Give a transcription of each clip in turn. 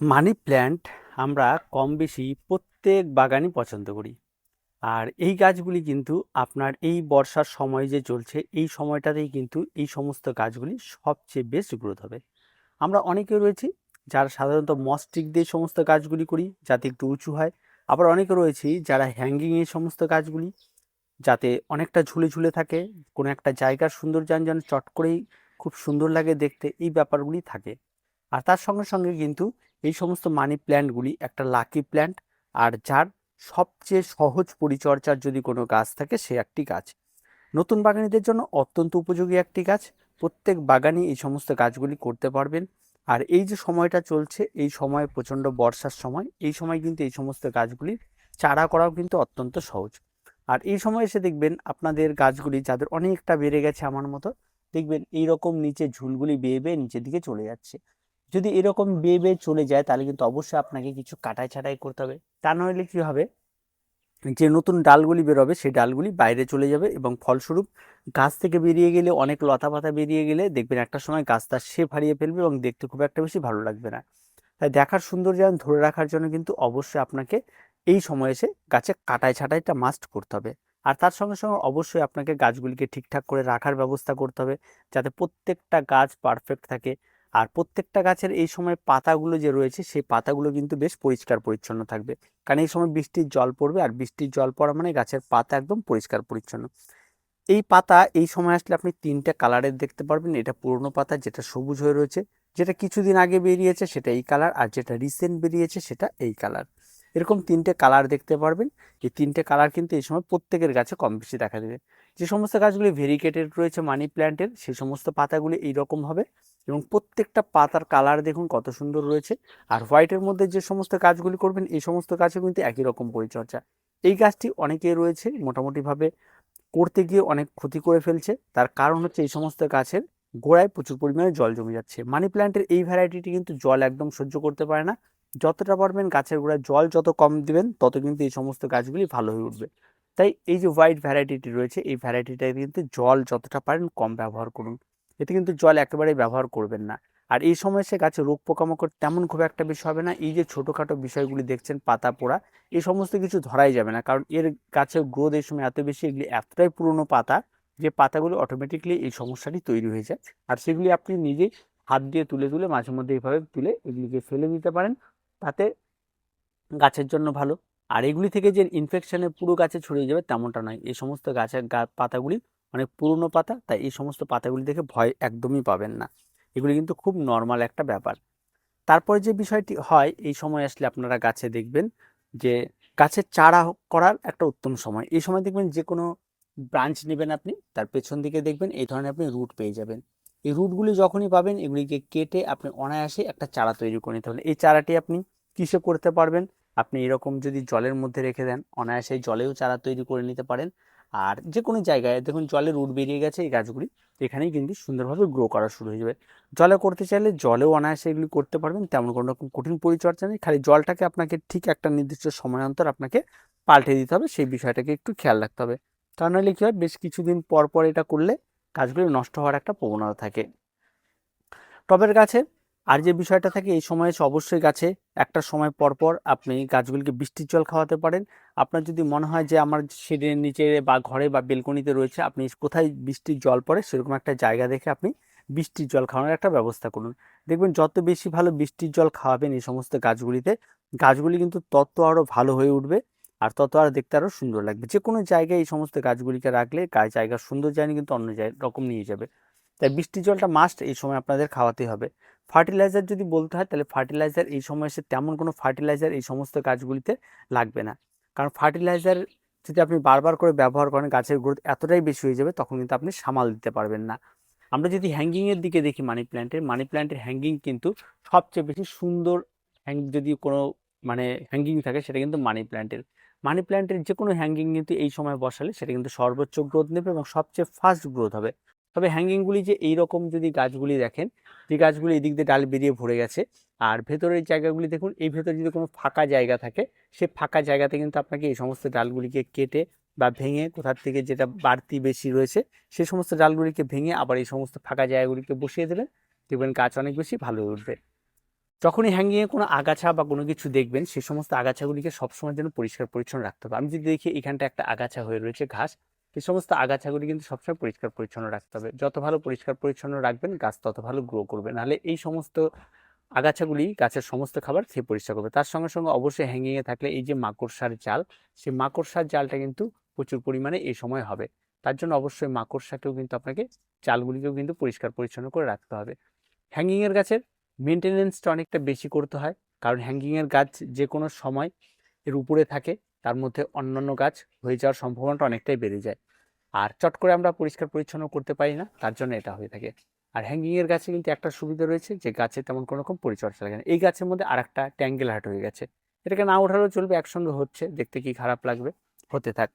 Money plant আমরা কম বেশি প্রত্যেক বাগানই পছন্দ করি। আর এই গাছগুলি কিন্তু আপনার এই বর্ষার সময় যে চলছে, এই সময়টাতেই কিন্তু এই সমস্ত গাছগুলি সবচেয়ে বেস্ট গ্রোথ হবে। আমরা অনেকে রয়েছি যারা সাধারণত মস্টিক দিয়ে সমস্ত গাছগুলি করি, যাতে একটু উঁচু হয়। আবার অনেকে রয়েছি যারা হ্যাঙ্গিং এই সমস্ত গাছগুলি, যাতে অনেকটা ঝুলে ঝুলে থাকে, কোনো একটা জায়গার সৌন্দর্যায়ন যেন চট করেই খুব সুন্দর লাগে দেখতে, এই ব্যাপারগুলি থাকে। আর তার সঙ্গে সঙ্গে কিন্তু এই সমস্ত মানি প্ল্যান্টগুলি একটা লাকি প্ল্যান্ট আর যার সবচেয়ে সহজ পরিচর্যার যদি কোনো গাছ থাকে সে একটি গাছ। নতুন বাগানীদের জন্য অত্যন্ত উপযোগী একটি গাছ। প্রত্যেক বাগানই এই সমস্ত গাছগুলি করতে পারবেন। আর এই যে সময়টা চলছে, এই সময় প্রচণ্ড বর্ষার সময়, এই সময় কিন্তু এই সমস্ত গাছগুলির চারা করাও কিন্তু অত্যন্ত সহজ। আর এই সময় এসে দেখবেন আপনাদের গাছগুলি যাদের অনেকটা বেড়ে গেছে আমার মতো, দেখবেন এই রকম নিচে ঝুলগুলি বেয়ে বেয়ে নিচের দিকে চলে যাচ্ছে। যদি এরকম বেয়ে বেয়ে চলে যায়, তাহলে কিন্তু অবশ্যই আপনাকে কিছু কাটাই ছাটাই করতে হবে। তা নইলে কী হবে? যে নতুন ডালগুলি বেরোবে, সেই ডালগুলি বাইরে চলে যাবে এবং ফলস্বরূপ গাছ থেকে বেরিয়ে গেলে, অনেক লতা পাতা বেরিয়ে গেলে দেখবেন একটা সময় গাছ তার শেপ হারিয়ে ফেলবে এবং দেখতে খুব একটা বেশি ভালো লাগবে না। তাই দেখার সৌন্দর্য ধরে রাখার জন্য কিন্তু অবশ্যই আপনাকে এই সময় এসে গাছে কাটাই ছাটাইটা মাস্ট করতে হবে। আর তার সঙ্গে সঙ্গে অবশ্যই আপনাকে গাছগুলিকে ঠিকঠাক করে রাখার ব্যবস্থা করতে হবে, যাতে প্রত্যেকটা গাছ পারফেক্ট থাকে। আর প্রত্যেকটা গাছের এই সময় পাতাগুলো যে রয়েছে, সেই পাতাগুলো কিন্তু বেশ পরিষ্কার পরিচ্ছন্ন থাকবে। কারণ এই সময় বৃষ্টির জল পড়বে, আর বৃষ্টির জল পড়া মানে গাছের পাতা একদম পরিষ্কার পরিচ্ছন্ন। এই পাতা এই সময় আসলে আপনি তিনটে কালারের দেখতে পারবেন। এটা পুরনো পাতা, যেটা সবুজ হয়ে রয়েছে, যেটা কিছুদিন আগে বেরিয়েছে সেটা এই কালার, আর যেটা রিসেন্ট বেরিয়েছে সেটা এই কালার। এরকম তিনটে কালার দেখতে পারবেন। এই তিনটে কালার কিন্তু এই সময় প্রত্যেকের গাছে কম বেশি দেখা দেবে যে সমস্ত গাছগুলি ভেরিকেটেড রয়েছে মানি প্ল্যান্টের সেই সমস্ত পাতাগুলি এইরকম হবে এবং প্রত্যেকটা পাতার কালার দেখুন কত সুন্দর রয়েছে। আর হোয়াইটের মধ্যে যে সমস্ত গাছগুলি করবেন, এই সমস্ত গাছে কিন্তু একই রকম পরিচর্যা। এই গাছটি অনেকেই রয়েছে, মোটামুটিভাবে করতে গিয়ে অনেক ক্ষতি করে ফেলছে। তার কারণ হচ্ছে এই সমস্ত গাছের গোড়ায় প্রচুর পরিমাণে জল জমে যাচ্ছে। মানি প্ল্যান্টের এই ভ্যারাইটিটি কিন্তু জল একদম সহ্য করতে পারে না। যতটা পারবেন গাছের গোড়ায় জল যত কম দিবেন, তত কিন্তু এই সমস্ত গাছগুলি ভালো হয়ে উঠবে। তাই এই যে হোয়াইট ভ্যারাইটিটি রয়েছে, এই ভ্যারাইটিটা কিন্তু জল যতটা পারেন কম ব্যবহার করুন। এতে কিন্তু জল একেবারেই ব্যবহার করবেন না। আর এই সময় সে গাছে রোগ পোকামাকড় তেমন খুব একটা বেশি হবে না। এই যে ছোটোখাটো বিষয়গুলি দেখছেন, পাতা পোড়া, এই সমস্ত কিছু ধরাই যাবে না। কারণ এর গাছের গ্রোথ এই সময় এত বেশি, এগুলি এতটাই পুরনো পাতা যে পাতাগুলো অটোমেটিকলি এই সমস্যাটি তৈরি হয়ে যায়। আর সেগুলি আপনি নিজেই হাত দিয়ে তুলে তুলে মাঝে মধ্যে এইভাবে তুলে এগুলিকে ফেলে দিতে পারেন। তাতে গাছের জন্য ভালো। আর এগুলি থেকে যে ইনফেকশনে পুরো গাছে ছড়িয়ে যাবে তেমনটা নয়। এই সমস্ত গাছের পাতাগুলি অনেক পুরনো পাতা, তাই এই সমস্ত পাতাগুলি দেখে ভয় একদমই পাবেন না। এগুলি কিন্তু খুব নর্মাল একটা ব্যাপার। তারপরে যে বিষয়টি হয়, এই সময় আসলে আপনারা গাছে দেখবেন যে গাছের চারা করার একটা উত্তম সময়। এই সময় দেখবেন যে কোনো ব্রাঞ্চ নেবেন আপনি, তার পেছন দিকে দেখবেন এই ধরনের আপনি রুট পেয়ে যাবেন। এই রুটগুলি যখনই পাবেন, এগুলিকে কেটে আপনি অনায়াসে একটা চারা তৈরি করে নিতে পারেন এই চারাটি আপনি কিসে করতে পারবেন? আপনি এরকম যদি জলের মধ্যে রেখে দেন, অনায়াসে জলেও চারা তৈরি করে নিতে পারেন। আর যে কোনো জায়গায়, দেখুন জলে রুট বেরিয়ে গেছে এই গাছগুলি, এখানেই কিন্তু সুন্দরভাবে গ্রো করা শুরু হয়ে যাবে। জলে করতে চাইলে জলেও অনায়াসে এগুলি করতে পারবেন, তেমন কোনো রকম কঠিন পরিচর্যা নেই, খালি জলটাকে আপনাকে ঠিক একটা নির্দিষ্ট সময় অন্তর আপনাকে পাল্টে দিতে হবে, সেই বিষয়টাকে একটু খেয়াল রাখতে হবে। তা নাহলে কী হয়, বেশ কিছুদিন পর পর এটা করলে গাছগুলি নষ্ট হওয়ার একটা প্রবণতা থাকে। টবের গাছে আর যে বিষয়টা থাকে, এই সময়ে অবশ্যই গাছে একটা সময় পর পর আপনি গাছগুলিকে বৃষ্টির জল খাওয়াতে পারেন। আপনার যদি মনে হয় যে আমার শেডের নিচে বা ঘরে বা বেলকনিতে রয়েছে, আপনি কোথায় বৃষ্টির জল পড়ে সেরকম একটা জায়গা দেখে আপনি বৃষ্টির জল খাওয়ানোর একটা ব্যবস্থা করুন। দেখবেন যত বেশি ভালো বৃষ্টির জল খাওয়াবেন এই সমস্ত গাছগুলিতে, গাছগুলি কিন্তু তত আরও ভালো হয়ে উঠবে আর তত আর দেখতে আরও সুন্দর লাগবে। যে কোনো জায়গায় এই সমস্ত গাছগুলিকে রাখলে গাছ জায়গার সুন্দর জায়গা কিন্তু অন্য রকম নিয়ে যাবে। তাই বৃষ্টির জলটা মাস্ট এই সময় আপনাদের খাওয়াতে হবে। ফার্টিলাইজার যদি বলতে হয়, তাহলে ফার্টিলাইজার এই সময় এসে তেমন কোনো ফার্টিলাইজার এই সমস্ত গাছগুলিতে লাগবে না। কারণ ফার্টিলাইজার যদি আপনি বারবার করে ব্যবহার করেন, গাছের গ্রোথ এতটাই বেশি হয়ে যাবে, তখন কিন্তু আপনি সামাল দিতে পারবেন না। আমরা যদি হ্যাঙ্গিংয়ের দিকে দেখি মানি প্ল্যান্টের মানি প্ল্যান্টের হ্যাঙ্গিং কিন্তু সবচেয়ে বেশি সুন্দর হ্যাং যদি কোনো মানে হ্যাঙ্গিং থাকে, সেটা কিন্তু মানি প্ল্যান্টের মানি প্ল্যান্টের যে কোনো হ্যাঙ্গিং কিন্তু এই সময় বসালে, সেটা কিন্তু সর্বোচ্চ গ্রোথ নেবে এবং সবচেয়ে ফাস্ট গ্রোথ হবে। তবে হ্যাঙ্গিংগুলি যে এই রকম যদি গাছগুলি দেখেন, যে গাছগুলি এদিক দিয়ে ডাল বেরিয়ে ভরে গেছে, আর ভেতরের জায়গাগুলি দেখুন, এই ভেতরে যদি কোনো ফাঁকা জায়গা থাকে, সে ফাঁকা জায়গাতে কিন্তু আপনাকে এই সমস্ত ডালগুলিকে কেটে বা ভেঙে কোথার থেকে যেটা বাড়তি বেশি রয়েছে, সে সমস্ত ডালগুলিকে ভেঙে আবার এই সমস্ত ফাঁকা জায়গাগুলিকে বসিয়ে দেবেন দেখবেন গাছ অনেক বেশি ভালো উঠবে। যখনই হ্যাঙ্গিংয়ে কোনো আগাছা বা কোনো কিছু দেখবেন সেই সমস্ত আগাছাগুলিকে সবসময় যেন পরিষ্কার পরিচ্ছন্ন রাখতে হবে। আমি যদি দেখি এখানটা একটা আগাছা হয়ে রয়েছে ঘাস এই সমস্ত আগাছাগুলি কিন্তু সবসময় পরিষ্কার পরিচ্ছন্ন রাখতে হবে। যত ভালো পরিষ্কার পরিচ্ছন্ন রাখবেন, গাছ তত ভালো গ্রো করবে। নাহলে এই সমস্ত আগাছাগুলি গাছের সমস্ত খাবার খেয়ে পরিষ্কার করবে। তার সঙ্গে সঙ্গে অবশ্যই হ্যাঙ্গিংয়ে থাকলে এই যে মাকড়সার জাল, সেই মাকড়সার জালটা কিন্তু প্রচুর পরিমাণে এই সময় হবে। তার জন্য অবশ্যই মাকড়সাকেও কিন্তু আপনাকে জালগুলিকেও কিন্তু পরিষ্কার পরিচ্ছন্ন করে রাখতে হবে। হ্যাঙ্গিংয়ের গাছের মেনটেনেন্সটা অনেকটা বেশি করতে হয়। কারণ হ্যাঙ্গিংয়ের গাছ যে কোনো সময় এর উপরে থাকে, তার মধ্যে অন্যান্য গাছ হয়ে যাওয়ার সম্ভাবনাটা অনেকটাই বেড়ে যায়। আর চট করে আমরা পরিষ্কার পরিচ্ছন্ন করতে পারি না, তার জন্য এটা হয়ে থাকে। আর হ্যাঙ্গিংয়ের গাছে কিন্তু একটা সুবিধা রয়েছে যে গাছে তেমন কোনো রকম পরিচর্যা লাগে না। এই গাছের মধ্যে আর একটা ট্যাঙ্গেল হাট হয়ে গেছে। এটাকে না ওঠালেও চলবে, একসঙ্গে হচ্ছে, দেখতে কি খারাপ লাগবে, হতে থাক।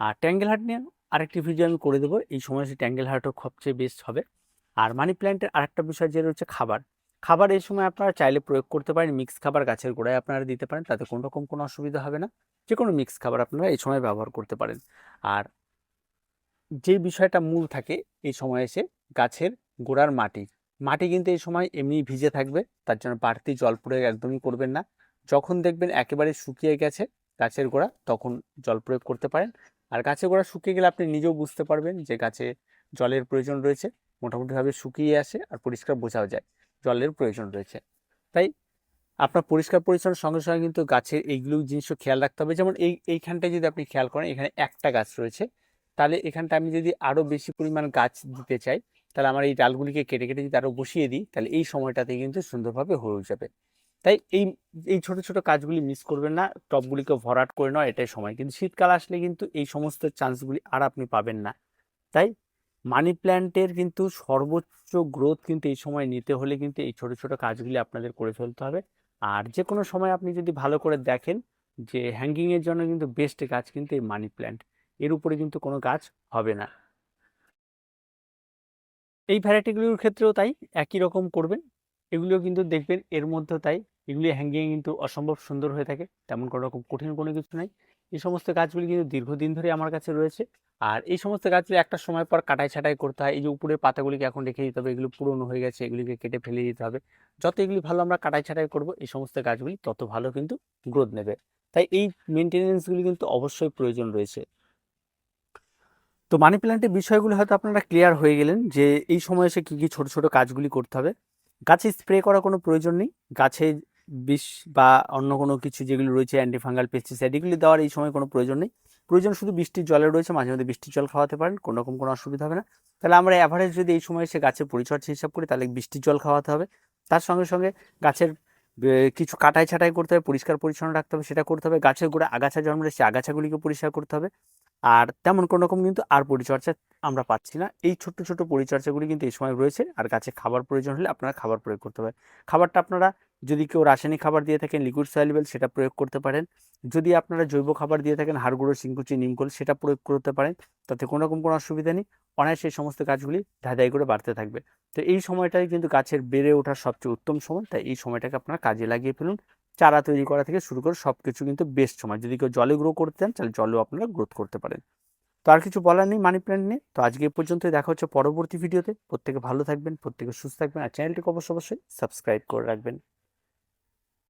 আর ট্যাঙ্গেল হাট নিয়ে আরেকটি ভিডিও আমি করে দেবো। এই সময় সে ট্যাঙ্গেল হাটও সবচেয়ে বেস্ট হবে। আর মানি প্ল্যান্টের আরেকটা বিষয় যে রয়েছে, খাবার। খাবার এই সময় আপনারা চাইলে প্রয়োগ করতে পারেন। মিক্স খাবার গাছের গোড়ায় আপনারা দিতে পারেন, তাতে কোনো রকম কোনো অসুবিধা হবে না। যে কোনো মিক্স খাবার আপনারা এই সময় ব্যবহার করতে পারেন। আর যে বিষয়টা মূল থাকে এই সময় এসে গাছের গোড়ার মাটি মাটি কিন্তু এই সময় এমনি ভিজে থাকবে, তার জন্য বাড়তি জল প্রয়োগ একদমই করবেন না। যখন দেখবেন একেবারে শুকিয়ে গেছে গাছের গোড়া, তখন জল প্রয়োগ করতে পারেন। আর গাছের গোড়া শুকিয়ে গেলে আপনি নিজেও বুঝতে পারবেন যে গাছে জলের প্রয়োজন রয়েছে, মোটামুটিভাবে শুকিয়ে আসে আর পরিষ্কার বোঝাও যায়, জলের প্রয়োজন রয়েছে। তাই আপনার পরিষ্কার পরিচ্ছন্ন সঙ্গে সঙ্গে কিন্তু গাছের এইগুলো জিনিসও খেয়াল রাখতে হবে। যেমন এই, এইখানটায় যদি আপনি খেয়াল করেন, এখানে একটা গাছ রয়েছে তাহলে এখানটা আমি যদি আরও বেশি পরিমাণ গাছ দিতে চাই, তাহলে আমার এই ডালগুলিকে কেটে কেটে যদি আরও বসিয়ে দিই, তাহলে এই সময়টাতে কিন্তু সুন্দরভাবে হয়ে যাবে। তাই এই এই ছোট ছোট কাজগুলি মিস করবেন না টবগুলিকে ভরাট করে নেওয়া এটাই সময়। কিন্তু শীতকাল আসলে কিন্তু এই সমস্ত চান্সগুলি আর আপনি পাবেন না। তাই মানি প্ল্যান্টের কিন্তু সর্বোচ্চ গ্রোথ কিন্তু এই সময় নিতে হলে কিন্তু এই ছোট ছোট কাজগুলি আপনাদের করে ফেলতে হবে। আর যে কোনো সময় আপনি যদি ভালো করে দেখেন যে হ্যাঙ্গিংয়ের জন্য কিন্তু বেস্ট গাছ কিন্তু এই মানি প্ল্যান্ট। এর উপরে কিন্তু কোনো গাছ হবে না। এই ভ্যারাইটিগুলির ক্ষেত্রেও তাই একই রকম করবেন। এগুলিও কিন্তু দেখবেন এর মধ্যেও তাই এগুলি হ্যাঙ্গিং কিন্তু অসম্ভব সুন্দর হয়ে থাকে, তেমন কোনো রকম কঠিন কোনো কিছু নাই। এই সমস্ত গাছগুলি কিন্তু দীর্ঘদিন ধরে আমার কাছে রয়েছে। আর এই সমস্ত গাছগুলি একটা সময় পর কাটাই ছাটাই করতে হয়। এই যে উপরের পাতাগুলিকে এখন রেখে দিতে হবে, এগুলো পুরনো হয়ে গেছে, এগুলিকে কেটে ফেলে দিতে হবে। যত এগুলি ভালো আমরা কাটাই ছাটাই করব, এই সমস্ত গাছগুলি তত ভালো কিন্তু গ্রোথ নেবে। তাই এই মেনটেনেন্সগুলি কিন্তু অবশ্যই প্রয়োজন রয়েছে। তো মানি প্ল্যান্টের বিষয়গুলো হয়তো আপনারা ক্লিয়ার হয়ে গেলেন যে এই সময় এসে কী কী ছোটো ছোটো কাজগুলি করতে হবে। গাছে স্প্রে করার কোনো প্রয়োজন নেই। গাছে বিষ বা অন্য কোনো কিছু যেগুলো রয়েছে অ্যান্টিফাঙ্গাল পেস্টিসাইড এগুলি দেওয়ার এই সময় কোনো প্রয়োজন নেই। প্রয়োজন শুধু বৃষ্টির জলে রয়েছে, মাঝে মধ্যে বৃষ্টির জল খাওয়াতে পারেন, কোনো রকম কোনো অসুবিধা হবে না। তাহলে আমরা অ্যাভারেজ যদি এই সময় এসে গাছের পরিচর্যা হিসাব করি, তাহলে বৃষ্টির জল খাওয়াতে হবে। তার সঙ্গে সঙ্গে গাছের কিছু কাটাই ছাটাই করতে হবে, পরিষ্কার পরিচ্ছন্ন রাখতে হবে, সেটা করতে হবে। গাছের গোড়া আগাছা জন্মলে সেই আগাছাগুলিকে পরিষ্কার করতে হবে। আর তেমন কোনো রকম কিন্তু আর পরিচর্যা আমরা পাচ্ছি না। এই ছোট্ট ছোট্ট পরিচর্যাগুলি কিন্তু এই সময় রয়েছে। আর গাছে খাবার প্রয়োজন হলে আপনারা খাবার প্রয়োগ করতে হবে খাবারটা আপনারা যদি কেউ রাসায়নিক খাবার দিয়ে থাকেন, লিকুইড সয়েলেবল সেটা প্রয়োগ করতে পারেন। যদি আপনারা জৈব খাবার দিয়ে থাকেন হাড়গুঁড়ো সিংকুচি নিমকোল সেটা প্রয়োগ করতে পারেন, তাতে কোনো রকম কোনো অসুবিধা নেই। অনায়াসে এই সমস্ত গাছগুলি ধাঁধাই করে বাড়তে থাকবে। তো এই সময়টাই কিন্তু গাছের বেড়ে ওঠার সবচেয়ে উত্তম সময়। তাই এই সময়টাকে আপনারা কাজে লাগিয়ে ফেলুন। চারা তৈরি করা থেকে শুরু করে সব কিছু কিন্তু বেস্ট সময়। যদি কেউ জলে গ্রো করতে চান, তাহলে জলেও আপনারা গ্রোথ করতে পারেন। তো আর কিছু বলার নেই মানি প্ল্যান্ট নিয়ে। তো আজকে পর্যন্তই। দেখা হচ্ছে পরবর্তী ভিডিওতে প্রত্যেকে ভালো থাকবেন, প্রত্যেকে সুস্থ থাকবেন। আর চ্যানেলটিকে অবশ্যই সাবস্ক্রাইব করে রাখবেন।